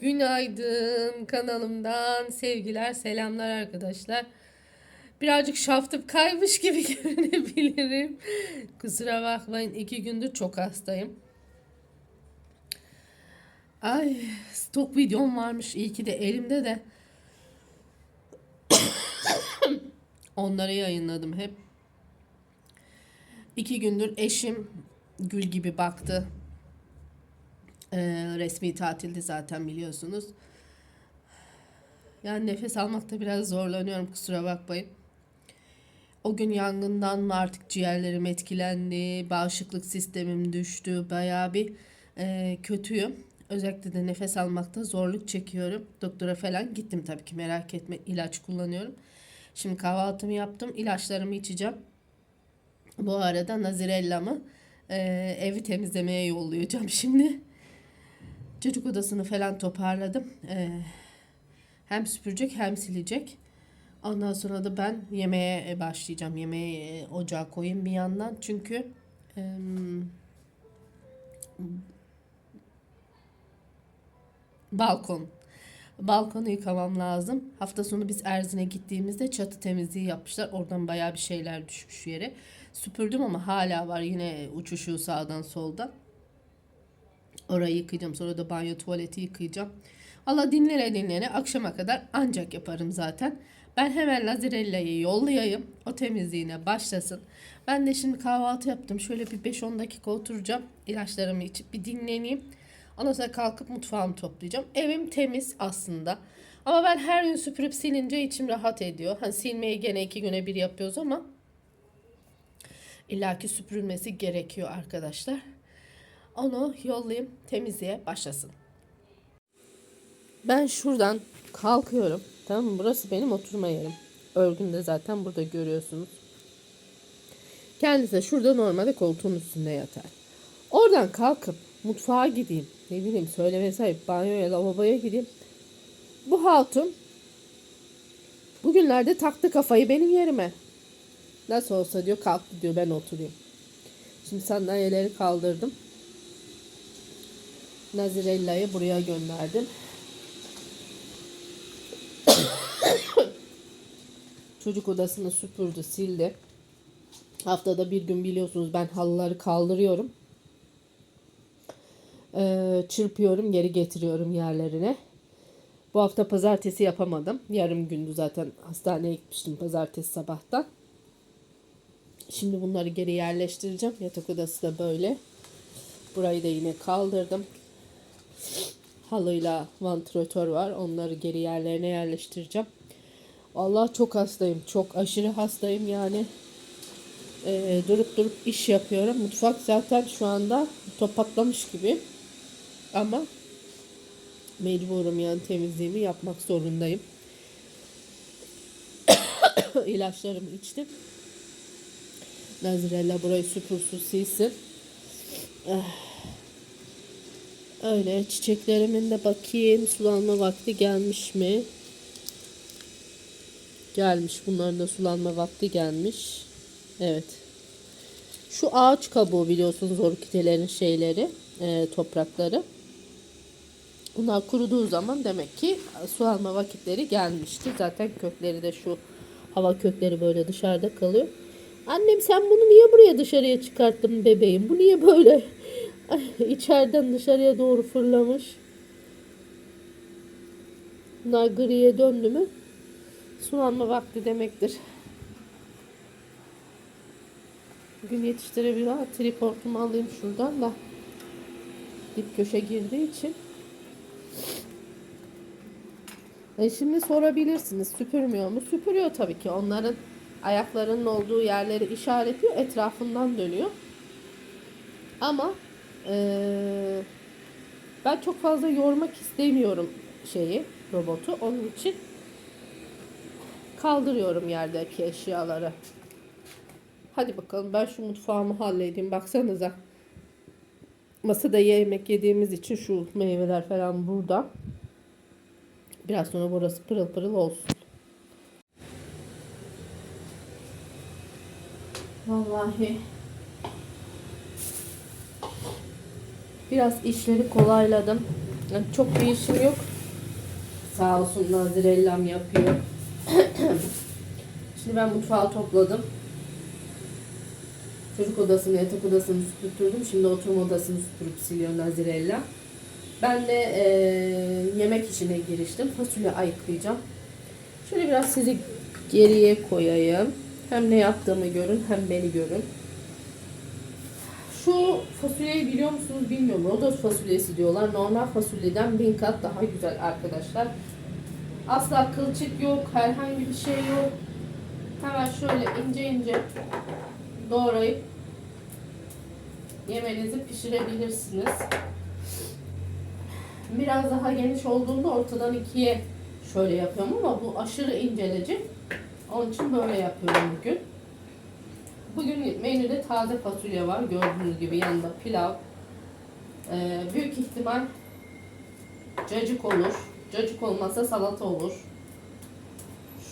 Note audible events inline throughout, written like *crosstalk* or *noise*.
Günaydın kanalımdan sevgiler selamlar arkadaşlar. Birazcık şaftım kaymış gibi *laughs* görünebilirim. Kusura bakmayın iki gündür çok hastayım. Ay stok videom varmış iyi ki de elimde de. *coughs* Onları yayınladım hep. İki gündür eşim gül gibi baktı. Ee, resmi tatilde zaten biliyorsunuz. Yani nefes almakta biraz zorlanıyorum kusura bakmayın. O gün yangından mı artık ciğerlerim etkilendi, bağışıklık sistemim düştü, bayağı bir e, kötüyüm. Özellikle de nefes almakta zorluk çekiyorum. Doktora falan gittim tabii ki merak etme ilaç kullanıyorum. Şimdi kahvaltımı yaptım, ilaçlarımı içeceğim. Bu arada Nazirella'mı e, evi temizlemeye yollayacağım şimdi. Çocuk odasını falan toparladım. E, hem süpürecek hem silecek. Ondan sonra da ben yemeğe başlayacağım. Yemeği e, ocağa koyayım bir yandan. Çünkü e, balkon. Balkonu yıkamam lazım. Hafta sonu biz Erzin'e gittiğimizde çatı temizliği yapmışlar. Oradan bayağı bir şeyler düşmüş yere. Süpürdüm ama hala var yine uçuşu sağdan soldan. Orayı yıkayacağım. Sonra da banyo tuvaleti yıkayacağım. Allah dinlene dinlene akşama kadar ancak yaparım zaten. Ben hemen Lazirella'yı yollayayım. O temizliğine başlasın. Ben de şimdi kahvaltı yaptım. Şöyle bir 5-10 dakika oturacağım. İlaçlarımı içip bir dinleneyim. Ondan sonra kalkıp mutfağımı toplayacağım. Evim temiz aslında. Ama ben her gün süpürüp silince içim rahat ediyor. Hani silmeyi gene iki güne bir yapıyoruz ama illaki süpürülmesi gerekiyor arkadaşlar. Onu yollayayım temizliğe başlasın. Ben şuradan kalkıyorum. Tamam mı? Burası benim oturma yerim. Örgün de zaten burada görüyorsunuz. Kendisi şurada normalde koltuğun üstünde yatar. Oradan kalkıp mutfağa gideyim. Ne bileyim söyleme sahip banyoya lavaboya gideyim. Bu hatun bugünlerde taktı kafayı benim yerime. Nasıl olsa diyor kalktı diyor ben oturayım. Şimdi sandalyeleri kaldırdım. Nazirella'yı buraya gönderdim. *coughs* Çocuk odasını süpürdü, sildi. Haftada bir gün biliyorsunuz ben halıları kaldırıyorum. Ee, çırpıyorum, geri getiriyorum yerlerine. Bu hafta pazartesi yapamadım. Yarım gündü zaten hastaneye gitmiştim pazartesi sabahtan. Şimdi bunları geri yerleştireceğim. Yatak odası da böyle. Burayı da yine kaldırdım. Halıyla vantilatör var. Onları geri yerlerine yerleştireceğim. Allah çok hastayım. Çok aşırı hastayım yani. Ee, durup durup iş yapıyorum. Mutfak zaten şu anda topatlamış gibi. Ama mecburum yani temizliğimi yapmak zorundayım. *coughs* İlaçlarımı içtim. Nazirella burayı süpürsün silsin. Öyle çiçeklerimin de bakayım sulanma vakti gelmiş mi? Gelmiş. Bunların da sulanma vakti gelmiş. Evet. Şu ağaç kabuğu biliyorsunuz orkidelerin şeyleri, e, toprakları. Bunlar kuruduğu zaman demek ki sulanma vakitleri gelmişti. Zaten kökleri de şu hava kökleri böyle dışarıda kalıyor. Annem sen bunu niye buraya dışarıya çıkarttın bebeğim? Bu niye böyle *laughs* içeriden dışarıya doğru fırlamış? Bunlar griye döndü mü? Sulanma vakti demektir. Bugün yetiştirebilir ama triportumu alayım şuradan da. Dip köşe girdiği için. E şimdi sorabilirsiniz süpürmüyor mu? Süpürüyor tabii ki. Onların ayaklarının olduğu yerleri işaretliyor. Etrafından dönüyor. Ama ee, ben çok fazla yormak istemiyorum şeyi, robotu. Onun için kaldırıyorum yerdeki eşyaları. Hadi bakalım ben şu mutfağımı halledeyim. Baksanıza. Masada yemek yediğimiz için şu meyveler falan burada. Biraz sonra burası pırıl pırıl olsun. Vallahi biraz işleri kolayladım. Yani çok bir işim yok. Sağ olsun Nazirellam yapıyor. Şimdi ben mutfağı topladım. Çocuk odasını, yatak odasını süpürttürdüm. Şimdi oturma odasını süpürüp siliyor Nazirella. Ben de eee, yemek işine giriştim. Fasulye ayıklayacağım. Şöyle biraz sizi geriye koyayım. Hem ne yaptığımı görün hem beni görün. Şu fasulyeyi biliyor musunuz bilmiyorum. Rodos fasulyesi diyorlar. Normal fasulyeden bin kat daha güzel arkadaşlar. Asla kılçık yok. Herhangi bir şey yok. Hemen şöyle ince ince doğrayıp yemenizi pişirebilirsiniz. Biraz daha geniş olduğunda ortadan ikiye şöyle yapıyorum ama bu aşırı incelecik. Onun için böyle yapıyorum bugün. Bugün menüde taze fasulye var. Gördüğünüz gibi yanında pilav. Ee, büyük ihtimal cacık olur. Cacık olmazsa salata olur.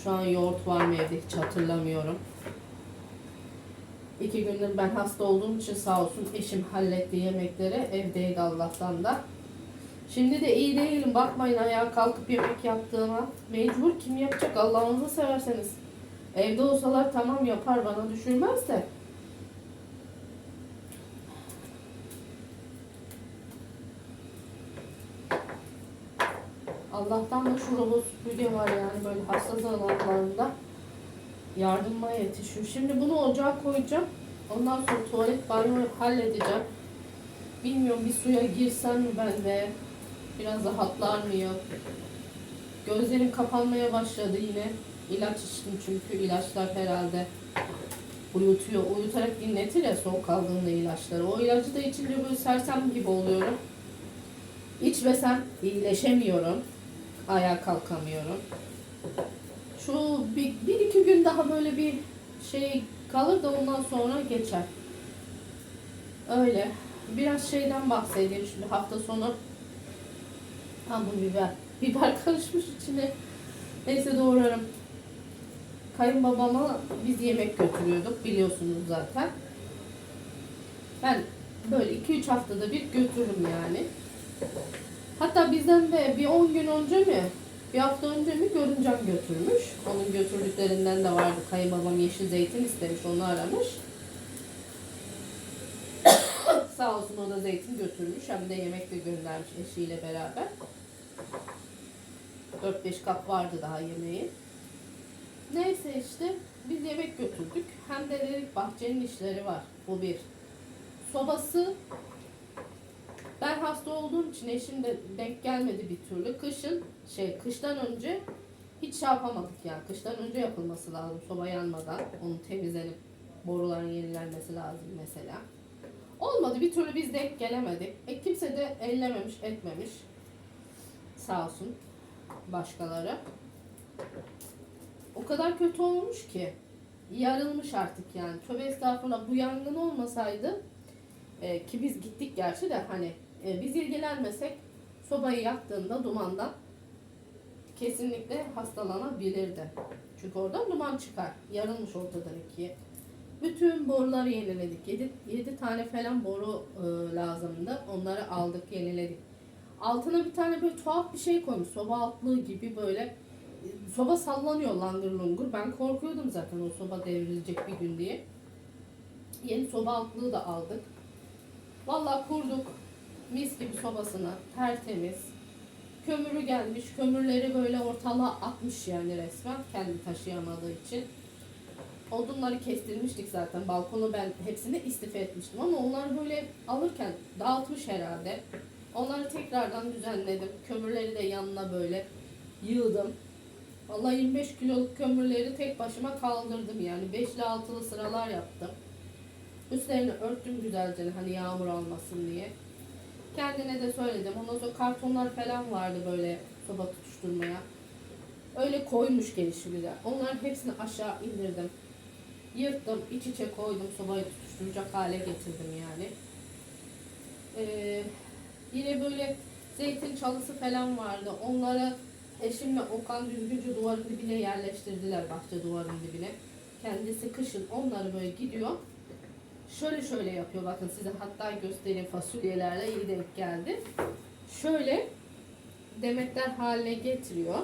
Şu an yoğurt var mı evde hiç hatırlamıyorum. İki gündür ben hasta olduğum için sağ olsun eşim halletti yemekleri. Evdeydi Allah'tan da. Şimdi de iyi değilim. Bakmayın ayağa kalkıp yemek yaptığıma. Mecbur kim yapacak Allah'ınızı severseniz. Evde olsalar tamam yapar bana düşürmez de. Allah'tan da şu robot süpürge var yani böyle hassas alanlarında yardıma yetişiyor. Şimdi bunu ocağa koyacağım. Ondan sonra tuvalet banyoyu halledeceğim. Bilmiyorum bir suya girsem mi ben de biraz rahatlar mıyım? Gözlerim kapanmaya başladı yine. İlaç içtim çünkü ilaçlar herhalde uyutuyor. Uyutarak dinletir ya soğuk aldığında ilaçları. O ilacı da içince böyle sersem gibi oluyorum. İçmesem iyileşemiyorum. Ayağa kalkamıyorum. Şu bir, bir iki gün daha böyle bir şey kalır da ondan sonra geçer. Öyle. Biraz şeyden bahsedeyim şimdi hafta sonu. Ha bu biber. Biber karışmış içine. Neyse doğrarım. Kayınbabama biz yemek götürüyorduk biliyorsunuz zaten. Ben böyle 2-3 haftada bir götürürüm yani. Hatta bizden de bir 10 gün önce mi, bir hafta önce mi görüncem götürmüş. Onun götürdüklerinden de vardı. Kayınbabam yeşil zeytin istemiş, onu aramış. *coughs* Sağ olsun o da zeytin götürmüş. Hem de yemek de göndermiş eşiyle beraber. 4-5 kap vardı daha yemeği. Neyse işte biz yemek götürdük. Hem de dedik bahçenin işleri var. Bu bir. Sobası ben hasta olduğum için eşim de denk gelmedi bir türlü. Kışın şey kıştan önce hiç şey yapamadık yani. Kıştan önce yapılması lazım soba yanmadan. Onun temizlenip boruların yenilenmesi lazım mesela. Olmadı bir türlü biz denk gelemedik. E kimse de ellememiş etmemiş. Sağ olsun başkaları. Kadar kötü olmuş ki. Yarılmış artık yani. Tövbe estağfurullah bu yangın olmasaydı e, ki biz gittik gerçi de hani e, biz ilgilenmesek sobayı yaktığında dumandan kesinlikle hastalanabilirdi. Çünkü oradan duman çıkar. Yarılmış ortadan ikiye. Bütün boruları yeniledik. 7, 7 tane falan boru e, lazımdı. Onları aldık, yeniledik. Altına bir tane böyle tuhaf bir şey koymuş. Soba altlığı gibi böyle soba sallanıyor langır lungur. Ben korkuyordum zaten o soba devrilecek bir gün diye. Yeni soba altlığı da aldık. Vallahi kurduk. Mis gibi sobasını. Tertemiz. Kömürü gelmiş. Kömürleri böyle ortalığa atmış yani resmen. Kendi taşıyamadığı için. Odunları kestirmiştik zaten. Balkonu ben hepsini istifa etmiştim ama onlar böyle alırken dağıtmış herhalde. Onları tekrardan düzenledim. Kömürleri de yanına böyle yığdım. Vallahi 25 kiloluk kömürleri tek başıma kaldırdım yani. 5'li 6'lı sıralar yaptım. Üstlerini örttüm güzelce hani yağmur almasın diye. Kendine de söyledim. Ondan sonra kartonlar falan vardı böyle soba tutuşturmaya. Öyle koymuş gelişi güzel. Onların hepsini aşağı indirdim. Yırttım, iç içe koydum, sobayı tutuşturacak hale getirdim yani. Ee, yine böyle zeytin çalısı falan vardı. Onları eşimle Okan düzgünce duvarın dibine yerleştirdiler, bahçe duvarının dibine. Kendisi kışın onları böyle gidiyor. Şöyle şöyle yapıyor bakın size hatta göstereyim fasulyelerle iyi denk geldi. Şöyle demetler haline getiriyor.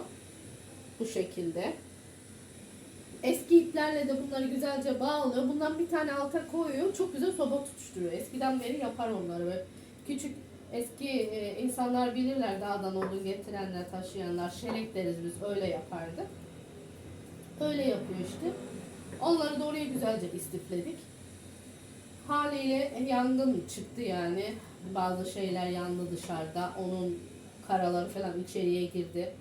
Bu şekilde. Eski iplerle de bunları güzelce bağlıyor. Bundan bir tane alta koyuyor. Çok güzel soba tutuşturuyor. Eskiden beri yapar onları. Böyle küçük eski e, insanlar bilirler dağdan odun getirenler, taşıyanlar. Şelek deriz biz. Öyle yapardı. Öyle yapıyor işte. Onları da oraya güzelce istifledik. Haliyle yangın çıktı yani. Bazı şeyler yandı dışarıda. Onun karaları falan içeriye girdi.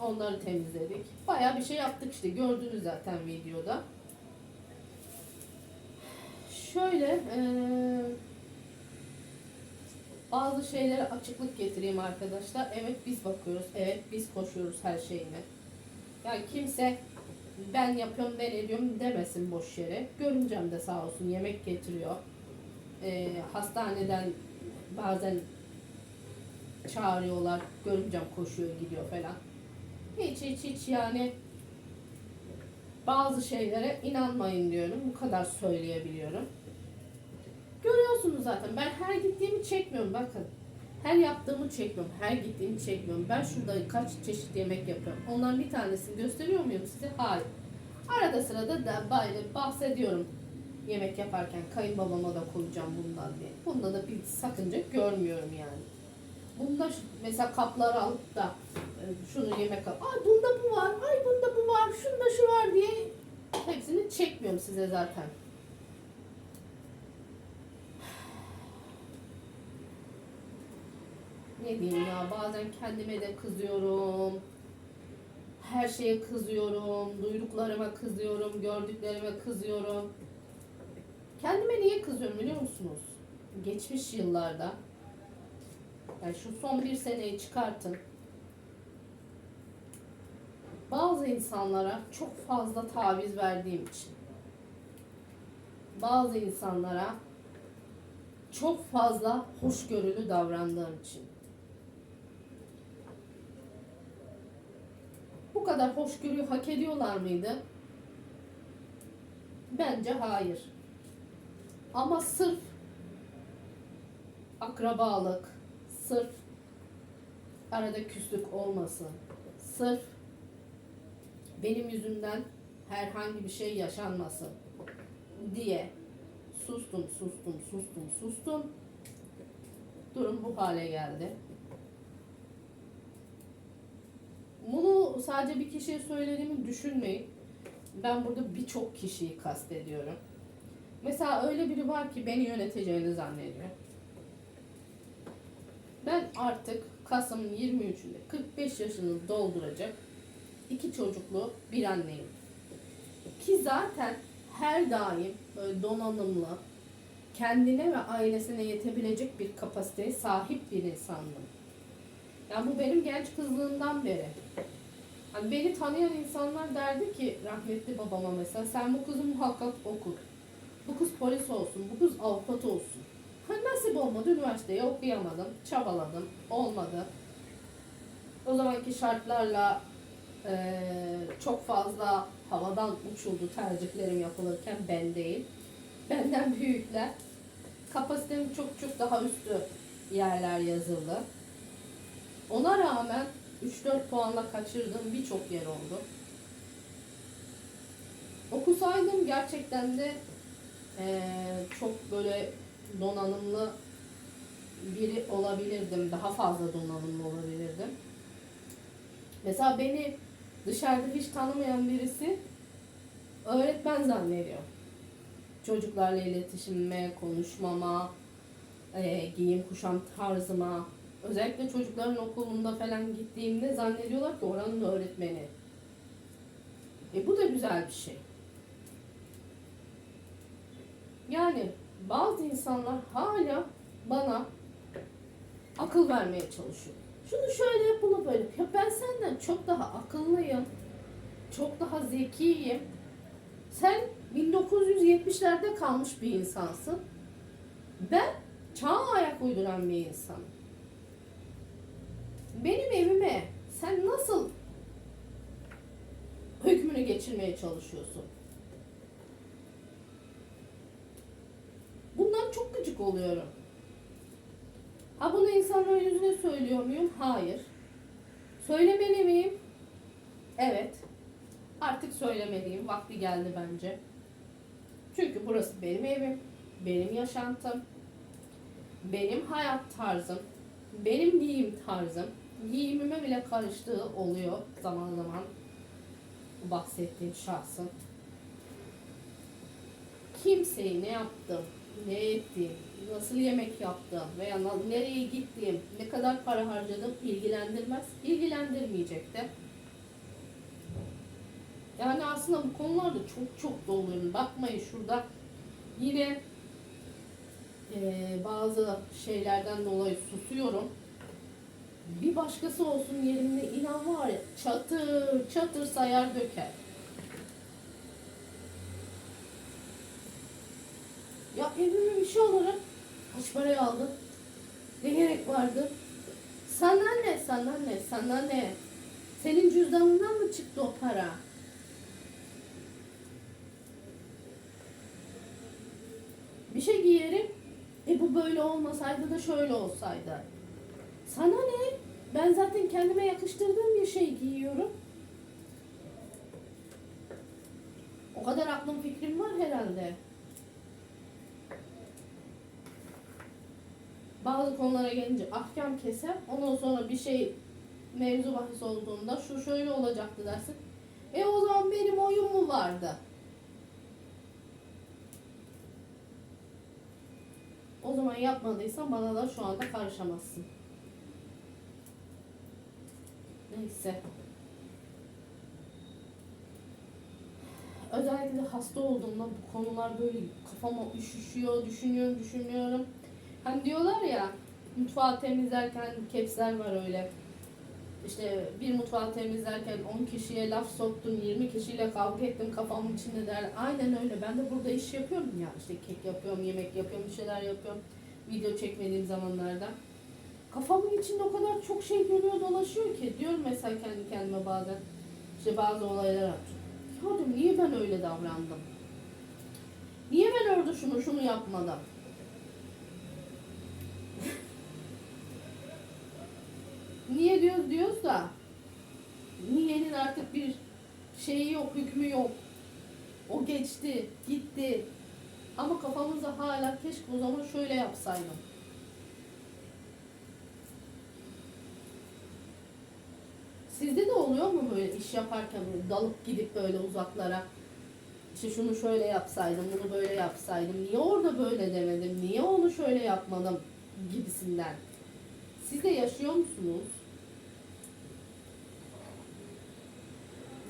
Onları temizledik. Bayağı bir şey yaptık işte. Gördünüz zaten videoda. Şöyle eee, bazı şeylere açıklık getireyim arkadaşlar. Evet biz bakıyoruz. Evet biz koşuyoruz her şeyine. Yani kimse ben yapıyorum ben ediyorum demesin boş yere. Görümcem de sağ olsun yemek getiriyor. Ee, hastaneden bazen çağırıyorlar. Görümcem koşuyor gidiyor falan. Hiç hiç hiç yani bazı şeylere inanmayın diyorum. Bu kadar söyleyebiliyorum. Görüyorsunuz zaten. Ben her gittiğimi çekmiyorum bakın. Her yaptığımı çekmiyorum. Her gittiğimi çekmiyorum. Ben şurada kaç çeşit yemek yapıyorum. Ondan bir tanesini gösteriyor muyum size? Hayır. Arada sırada da böyle bahsediyorum. Yemek yaparken kayınbabama da koyacağım bundan diye. Bunda da bir sakınca görmüyorum yani. Bunda mesela kapları alıp da e, şunu yemek al. Ay bunda bu var. Ay bunda bu var. Şunda şu var diye hepsini çekmiyorum size zaten. Ne diyeyim ya bazen kendime de kızıyorum. Her şeye kızıyorum. Duyduklarıma kızıyorum. Gördüklerime kızıyorum. Kendime niye kızıyorum biliyor musunuz? Geçmiş yıllarda yani şu son bir seneyi çıkartın. Bazı insanlara çok fazla taviz verdiğim için. Bazı insanlara çok fazla hoşgörülü davrandığım için. Kadar hoşgörüyü hak ediyorlar mıydı? Bence hayır. Ama sırf akrabalık, sırf arada küslük olmasın, sırf benim yüzümden herhangi bir şey yaşanmasın diye sustum, sustum, sustum, sustum. Durum bu hale geldi. Bunu sadece bir kişiye söylediğimi düşünmeyin. Ben burada birçok kişiyi kastediyorum. Mesela öyle biri var ki beni yöneteceğini zannediyor. Ben artık Kasım'ın 23'ünde 45 yaşını dolduracak iki çocuklu bir anneyim. Ki zaten her daim böyle donanımlı, kendine ve ailesine yetebilecek bir kapasiteye sahip bir insandım. Yani bu benim genç kızlığımdan beri. Hani beni tanıyan insanlar derdi ki rahmetli babama mesela sen bu kızı muhakkak oku. Bu kız polis olsun, bu kız avukat olsun. Ha, nasip olmadı, üniversiteye okuyamadım, çabaladım, olmadı. O zamanki şartlarla eee, çok fazla havadan uçuldu tercihlerim yapılırken ben değil. Benden büyükler. Kapasitemin çok çok daha üstü yerler yazıldı. Ona rağmen 3-4 puanla kaçırdığım birçok yer oldu. Okusaydım gerçekten de eee, çok böyle donanımlı biri olabilirdim. Daha fazla donanımlı olabilirdim. Mesela beni dışarıda hiç tanımayan birisi öğretmen zannediyor. Çocuklarla iletişimime, konuşmama, eee, giyim kuşam tarzıma, özellikle çocukların okulunda falan gittiğimde zannediyorlar ki oranın öğretmeni. E bu da güzel bir şey. Yani bazı insanlar hala bana akıl vermeye çalışıyor. Şunu şöyle yap, bunu böyle. Ya ben senden çok daha akıllıyım. Çok daha zekiyim. Sen 1970'lerde kalmış bir insansın. Ben çağa ayak uyduran bir insanım. Benim evime sen nasıl hükmünü geçirmeye çalışıyorsun? Bundan çok gıcık oluyorum. Ha bunu insanların yüzüne söylüyor muyum? Hayır. Söylemeli miyim? Evet. Artık söylemeliyim. Vakti geldi bence. Çünkü burası benim evim, benim yaşantım, benim hayat tarzım, benim giyim tarzım. Giyimime bile karıştığı oluyor zaman zaman bu bahsettiğim şahsın. Kimseyi ne yaptım, ne ettim, nasıl yemek yaptım veya nereye gittim, ne kadar para harcadım ilgilendirmez, ilgilendirmeyecek de. Yani aslında bu konularda çok çok doluyum. Bakmayın şurada yine eee, bazı şeylerden dolayı susuyorum. Bir başkası olsun yerimde inan var ya çatır çatır sayar döker. Ya evime bir şey olarak kaç paraya aldın? Ne gerek vardı? Senden ne? Senden ne? Senden ne? Senin cüzdanından mı çıktı o para? Bir şey giyerim. E bu böyle olmasaydı da şöyle olsaydı. Sana ne? Ben zaten kendime yakıştırdığım bir şey giyiyorum. O kadar aklım fikrim var herhalde. Bazı konulara gelince ahkam keser. Ondan sonra bir şey mevzu bahis olduğunda şu şöyle olacaktı dersin. E o zaman benim oyun mu vardı? O zaman yapmadıysan bana da şu anda karışamazsın. Neyse. Özellikle hasta olduğumda bu konular böyle kafama üşüşüyor, düşünüyorum, düşünüyorum. Hani diyorlar ya mutfağı temizlerken kepsler var öyle. İşte bir mutfağı temizlerken 10 kişiye laf soktum, 20 kişiyle kavga ettim kafamın içinde der. Aynen öyle. Ben de burada iş yapıyorum ya. İşte kek yapıyorum, yemek yapıyorum, bir şeyler yapıyorum. Video çekmediğim zamanlarda. Kafamın içinde o kadar çok şey dönüyor dolaşıyor ki. Diyorum mesela kendi kendime bazen. İşte bazı olaylar atıyorum. Ya niye ben öyle davrandım? Niye ben orada şunu şunu yapmadım? *laughs* Niye diyoruz diyoruz da niyenin artık bir şeyi yok, hükmü yok. O geçti, gitti. Ama kafamızda hala keşke o zaman şöyle yapsaydım. Sizde de oluyor mu böyle iş yaparken böyle dalıp gidip böyle uzaklara işte şunu şöyle yapsaydım, bunu böyle yapsaydım, niye orada böyle demedim, niye onu şöyle yapmadım gibisinden. Siz de yaşıyor musunuz?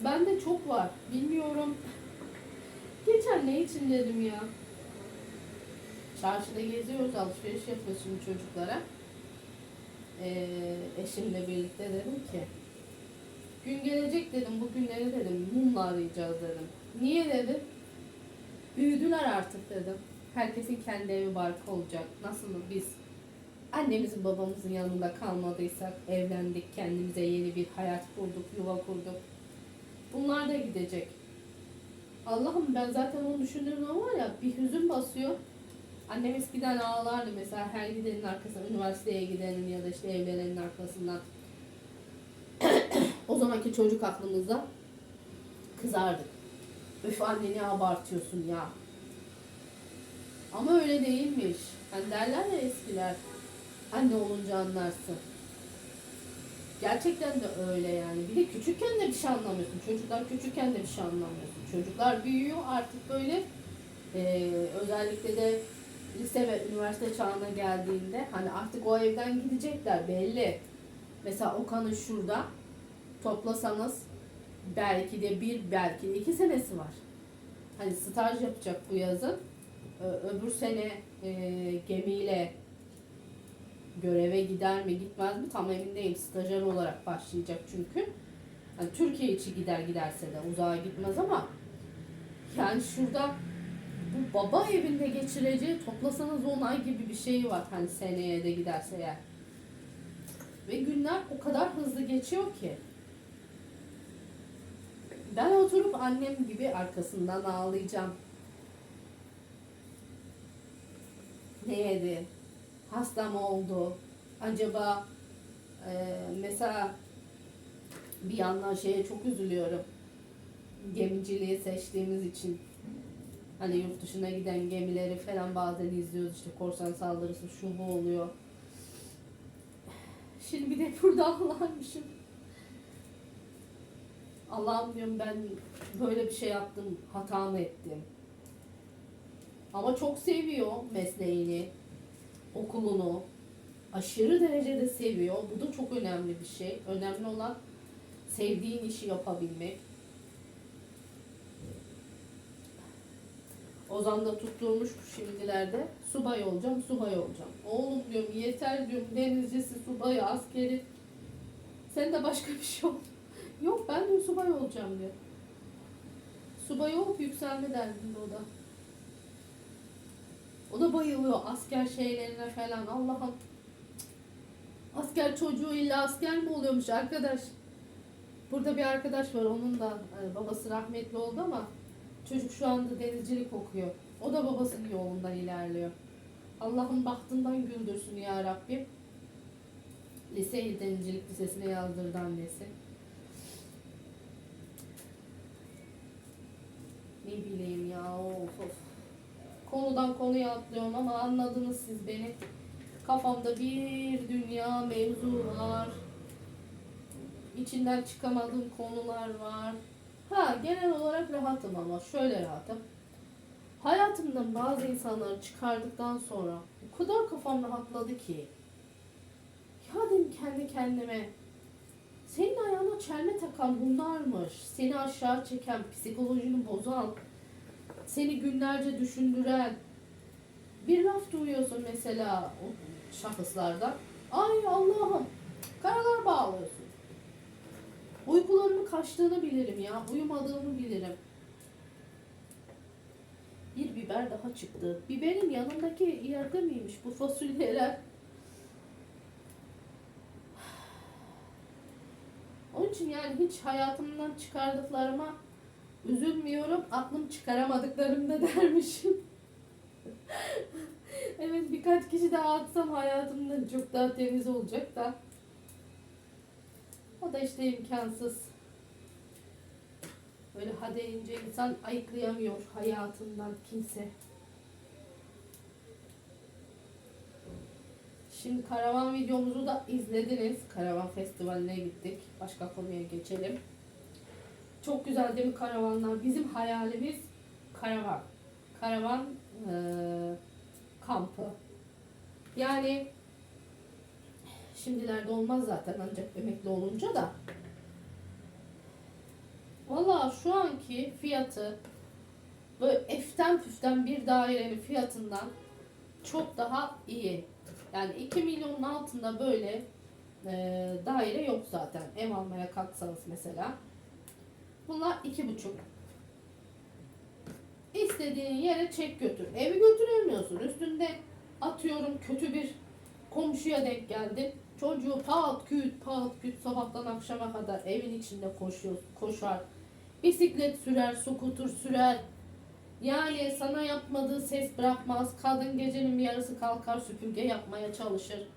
Bende çok var. Bilmiyorum. *laughs* Geçen ne için dedim ya. Çarşıda geziyoruz, alışveriş yapıyoruz şimdi çocuklara. Ee, eşimle birlikte dedim ki gün gelecek dedim, bugünleri dedim, mumla arayacağız dedim. Niye dedim? Büyüdüler artık dedim. Herkesin kendi evi barkı olacak. Nasıl biz annemizin babamızın yanında kalmadıysak evlendik, kendimize yeni bir hayat kurduk, yuva kurduk. Bunlar da gidecek. Allah'ım ben zaten onu düşündüğüm zaman var ya bir hüzün basıyor. Annem eskiden ağlardı mesela her gidenin arkasından, üniversiteye gidenin ya da işte evlenenin arkasından. O zamanki çocuk aklımızda kızardık. Öf anne ne abartıyorsun ya. Ama öyle değilmiş. Hani derler ya eskiler. Anne olunca anlarsın. Gerçekten de öyle yani. Bir de küçükken de bir şey anlamıyorsun. Çocuklar küçükken de bir şey anlamıyorsun. Çocuklar büyüyor artık böyle eee, özellikle de lise ve üniversite çağına geldiğinde hani artık o evden gidecekler belli. Mesela Okan'ın şurada toplasanız belki de bir belki de iki senesi var. Hani staj yapacak bu yazın. Öbür sene eee, gemiyle göreve gider mi gitmez mi tam emin değilim. Stajyer olarak başlayacak çünkü. Hani Türkiye içi gider giderse de uzağa gitmez ama yani şurada bu baba evinde geçireceği toplasanız 10 ay gibi bir şey var hani seneye de giderse eğer. Ve günler o kadar hızlı geçiyor ki. Ben oturup annem gibi arkasından ağlayacağım. Ne yedi? Hasta mı oldu? Acaba e, mesela Bir yandan şeye çok üzülüyorum. Gemiciliği seçtiğimiz için. Hani yurt dışına giden gemileri falan bazen izliyoruz işte korsan saldırısı şu bu oluyor. Şimdi bir de burada *laughs* Allah'mışım. Allah'ım diyorum ben böyle bir şey yaptım, hata mı ettim? Ama çok seviyor mesleğini, okulunu. Aşırı derecede seviyor. Bu da çok önemli bir şey. Önemli olan sevdiğin işi yapabilmek. Ozan da tutturmuş şimdilerde. Subay olacağım, subay olacağım. Oğlum diyorum yeter diyorum denizcisi, subayı, askeri. Sen de başka bir şey ol. Yok ben de subay olacağım diyor. Subay olup yükselme derdinde o da. O da bayılıyor asker şeylerine falan. Allah'ım. Asker çocuğu illa asker mi oluyormuş arkadaş? Burada bir arkadaş var. Onun da e, babası rahmetli oldu ama çocuk şu anda denizcilik okuyor. O da babasının yolundan ilerliyor. Allah'ın bahtından güldürsün ya Rabbim. Lise denizcilik lisesine yazdırdı annesi. Ne bileyim ya of of. Konudan konuya atlıyorum ama anladınız siz beni. Kafamda bir dünya mevzu var. İçinden çıkamadığım konular var. Ha genel olarak rahatım ama şöyle rahatım. Hayatımdan bazı insanları çıkardıktan sonra o kadar kafam rahatladı ki. Ya dedim kendi kendime. Senin ayağına çelme takan bunlarmış. Seni aşağı çeken, psikolojini bozan, seni günlerce düşündüren. Bir laf duyuyorsun mesela o şahıslardan. Ay Allah'ım karalar bağlıyorsun. Uykularımın kaçtığını bilirim ya. Uyumadığımı bilirim. Bir biber daha çıktı. Biberin yanındaki yerde miymiş bu fasulyeler? Onun için yani hiç hayatımdan çıkardıklarıma üzülmüyorum. Aklım çıkaramadıklarım da *laughs* dermişim. evet birkaç kişi daha atsam hayatımdan çok daha temiz olacak da. O da işte imkansız. Böyle ha deyince insan ayıklayamıyor hayatından kimse. Şimdi karavan videomuzu da izlediniz. Karavan festivaline gittik. Başka konuya geçelim. Çok güzel değil mi karavanlar? Bizim hayalimiz karavan. Karavan eee, kampı. Yani şimdilerde olmaz zaten ancak emekli olunca da. Valla şu anki fiyatı böyle eften püften bir dairenin fiyatından çok daha iyi. Yani 2 milyonun altında böyle e, daire yok zaten. Ev almaya kalksanız mesela. Bunlar iki buçuk. İstediğin yere çek götür. Evi götüremiyorsun. Üstünde atıyorum kötü bir komşuya denk geldin. Çocuğu pat küt pat küt sabahtan akşama kadar evin içinde koşuyor, koşar. Bisiklet sürer, skuter sürer. Yani sana yapmadığı ses bırakmaz. Kadın gecenin bir yarısı kalkar süpürge yapmaya çalışır.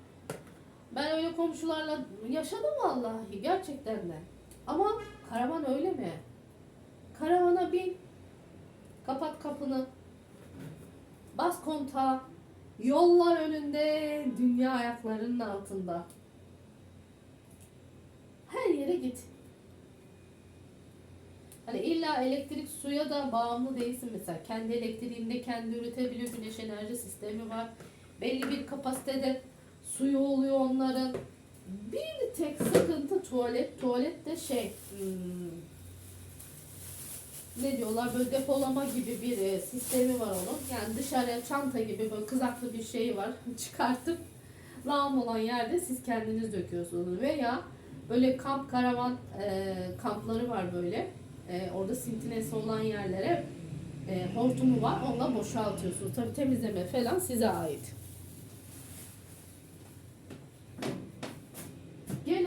Ben öyle komşularla yaşadım vallahi gerçekten de. Ama karavan öyle mi? Karavana bin. Kapat kapını. Bas kontağı. Yollar önünde, dünya ayaklarının altında. Her yere git. Hani illa elektrik suya da bağımlı değilsin mesela. Kendi elektriğinde kendi üretebiliyor. Güneş enerji sistemi var. Belli bir kapasitede suyu oluyor onların. Bir tek sıkıntı tuvalet. Tuvalet de şey hmm, ne diyorlar böyle depolama gibi bir e, sistemi var onun. Yani dışarıya çanta gibi böyle kızaklı bir şey var. *laughs* Çıkartıp lağım olan yerde siz kendiniz döküyorsunuz. Veya böyle kamp karavan e, kampları var böyle. E, orada sintinesi olan yerlere e, hortumu var. Onunla boşaltıyorsunuz. Tabii temizleme falan size ait.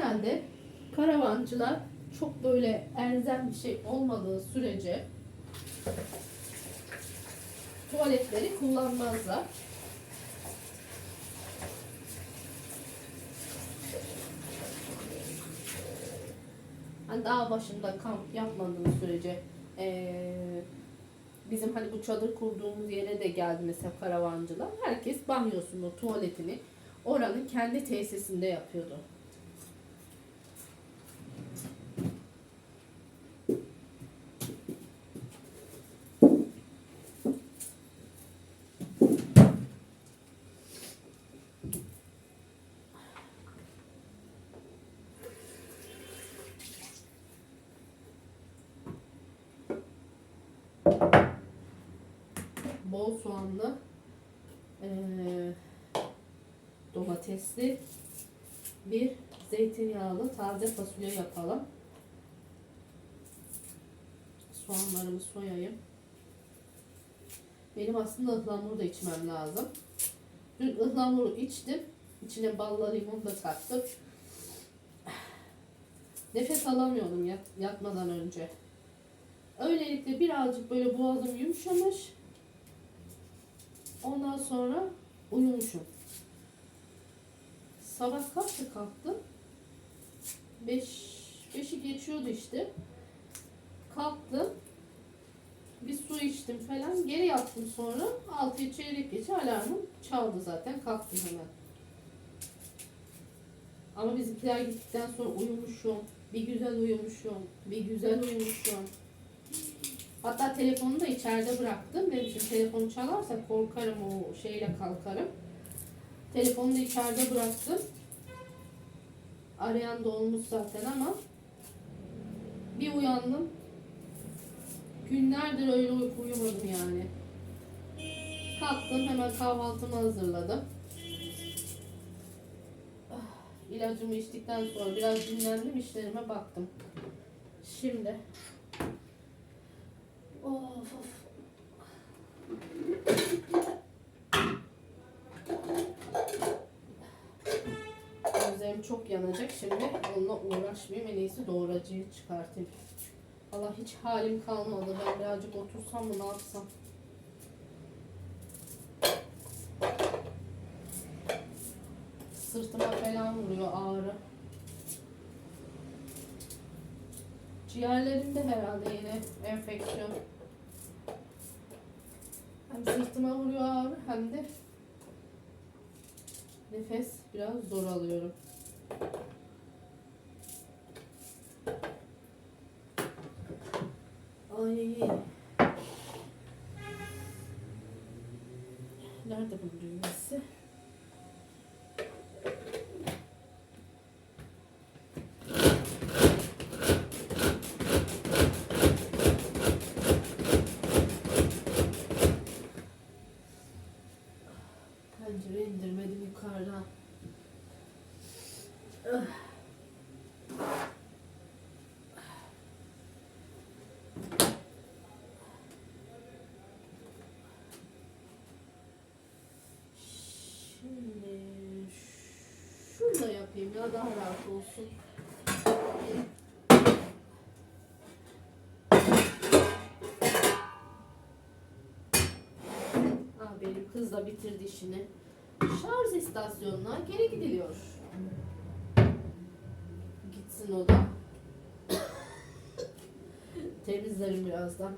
Genelde karavancılar çok böyle elzem bir şey olmadığı sürece tuvaletleri kullanmazlar. Hani dağ başında kamp yapmadığımız sürece eee, bizim hani bu çadır kurduğumuz yere de geldi mesela karavancılar. Herkes banyosunu, tuvaletini oranın kendi tesisinde yapıyordu. Bol soğanlı eee, domatesli bir zeytinyağlı taze fasulye yapalım. Soğanlarımı soyayım. Benim aslında ıhlamur da içmem lazım. Dün ıhlamuru içtim. İçine balla limon da kattım. Nefes alamıyordum yat, yatmadan önce. Öylelikle birazcık böyle boğazım yumuşamış. Ondan sonra uyumuşum. Sabah kaçta kalktım? Beş, beşi geçiyordu işte. Kalktım. Bir su içtim falan. Geri yattım sonra. Altıya çeyrek geçe alarmım çaldı zaten. Kalktım hemen. Ama bizimkiler gittikten sonra uyumuşum. Bir güzel uyumuşum. Bir güzel uyumuşum. Hatta telefonu da içeride bıraktım. Dedim şimdi telefonu çalarsa korkarım o şeyle kalkarım. Telefonu da içeride bıraktım. Arayan da olmuş zaten ama bir uyandım. Günlerdir öyle uyku uyumadım yani. Kalktım hemen kahvaltımı hazırladım. Ah, İlacımı içtikten sonra biraz dinlendim işlerime baktım. Şimdi Of of. Gözlerim çok yanacak şimdi. Onunla uğraşmayayım. En iyisi doğracıyı çıkartayım. Valla hiç halim kalmadı. Ben birazcık otursam mı ne yapsam? Sırtıma falan vuruyor ağrı. Ciğerlerimde herhalde yine enfeksiyon. Hem sırtıma vuruyor ağrı hem de nefes biraz zor alıyorum. Ay. Nerede bu düğmesi? Pencere indirmedim yukarıdan. Ah. Şimdi şurada yapayım ya daha rahat olsun. Ah benim kız da bitirdi işini. Şarj istasyonuna geri gidiliyor. Gitsin o da. *coughs* Temizlerim birazdan.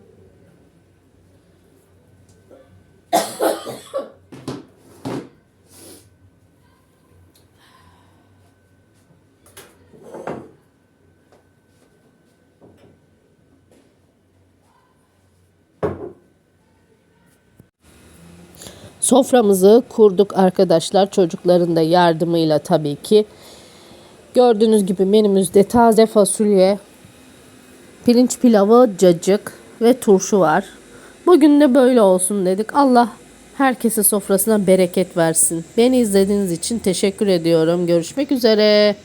Soframızı kurduk arkadaşlar çocukların da yardımıyla tabii ki. Gördüğünüz gibi menümüzde taze fasulye, pirinç pilavı, cacık ve turşu var. Bugün de böyle olsun dedik. Allah herkese sofrasına bereket versin. Beni izlediğiniz için teşekkür ediyorum. Görüşmek üzere.